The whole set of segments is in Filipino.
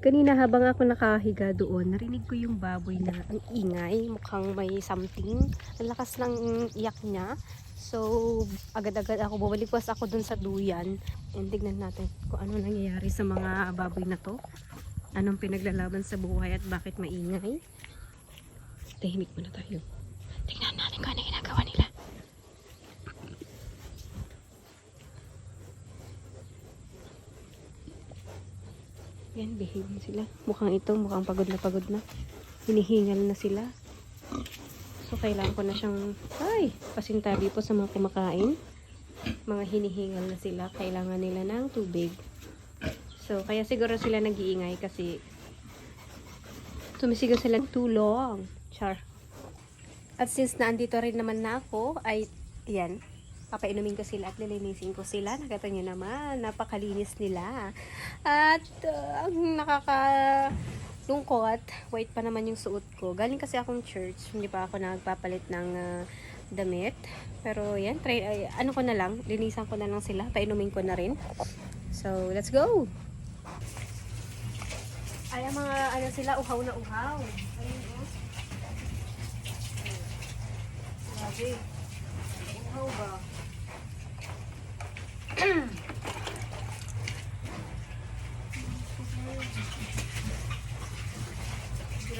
Kanina habang ako nakahiga doon, narinig ko yung baboy na ang ingay, mukhang may something. Ang lakas ng iyak niya. So, agad-agad ako, bumalik-was ako dun sa duyan. And tignan natin kung ano nangyayari sa mga baboy na to. Anong pinaglalaban sa buhay at bakit maingay. Tahimik muna tayo. Tignan natin kung ano ginagawa nila. Yan, behave na sila. Mukhang ito, mukhang pagod na pagod na. Hinihingal na sila. So, kailangan ko na siyang, ay, pasintabi po sa mga kumakain. Mga hinihingal na sila. Kailangan nila ng tubig. So, kaya siguro sila nag-iingay kasi tumisigaw sila ng tulong. Char. At since naandito rin naman na ako, ay, yan, papainumin ko sila at lilinisin ko sila. Nakita nyo naman, napakalinis nila. At uh, ang nakakalungkot, white pa naman yung suot ko. Galing kasi akong church, hindi pa ako nagpapalit ng uh, damit. Pero yan, try, ay, ano ko na lang, linisan ko na lang sila, painumin ko na rin. So, let's go! Ay, ang mga ano sila, uhaw na uhaw. Ayun, oh. Grabe. Uhaw ba?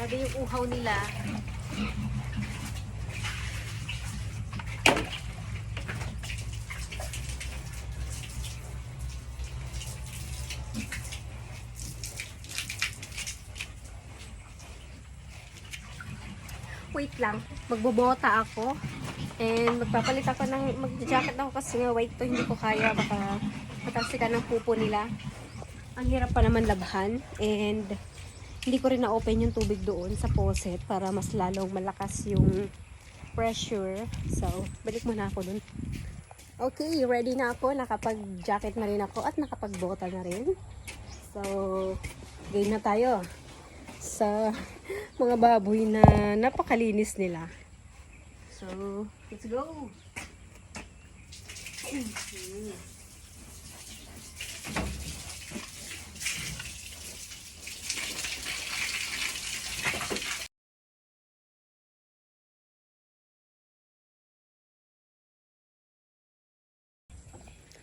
Grabe yung uhaw nila. Wait lang, magbobota ako. And magpapalit ako ng, mag-jacket ako kasi nga white to, hindi ko kaya, baka matalsikan ng pupo nila. Ang hirap pa naman labhan. And hindi ko rin na-open yung tubig doon sa faucet para mas lalong malakas yung pressure. So, balik muna ako dun. Okay, ready na ako. Nakapag-jacket na rin ako at nakapag-bota na rin. So, game na tayo sa mga baboy na napakalinis nila. So, let's go!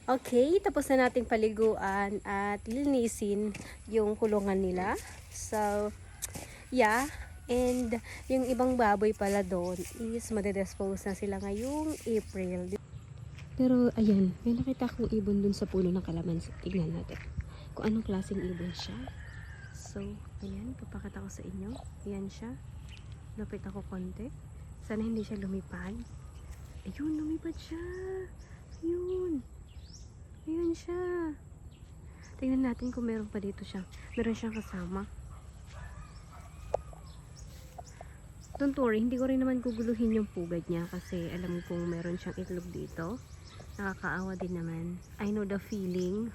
Okay, tapos na nating paliguan at linisin yung kulungan nila. So, yeah. And yung ibang baboy pala doon is madedispose na sila ngayong April. Pero ayan, may nakita akong ibon dun sa puno ng kalamansi. Tignan natin kung anong klaseng ibon siya. So, ayan, papakita ko sa inyo. Ayan siya. Lapit ako konti. Sana hindi siya lumipad. Ayun, lumipad siya. Siya. Tingnan natin kung meron pa dito siya. Meron siyang kasama. Don't worry, hindi ko rin naman guguluhin yung pugad niya kasi alam kong meron siyang itlog dito. Nakakaawa din naman. I know the feeling.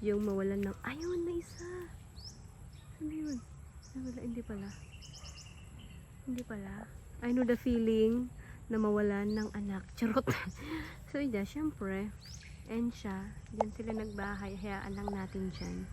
Yung mawalan ng... Ayun, na isa! Ano yun? Ay, wala, hindi pala. Hindi pala. I know the feeling na mawalan ng anak. Charot. so, yeah, syempre. And siya, dyan sila nagbahay. Hayaan lang natin dyan.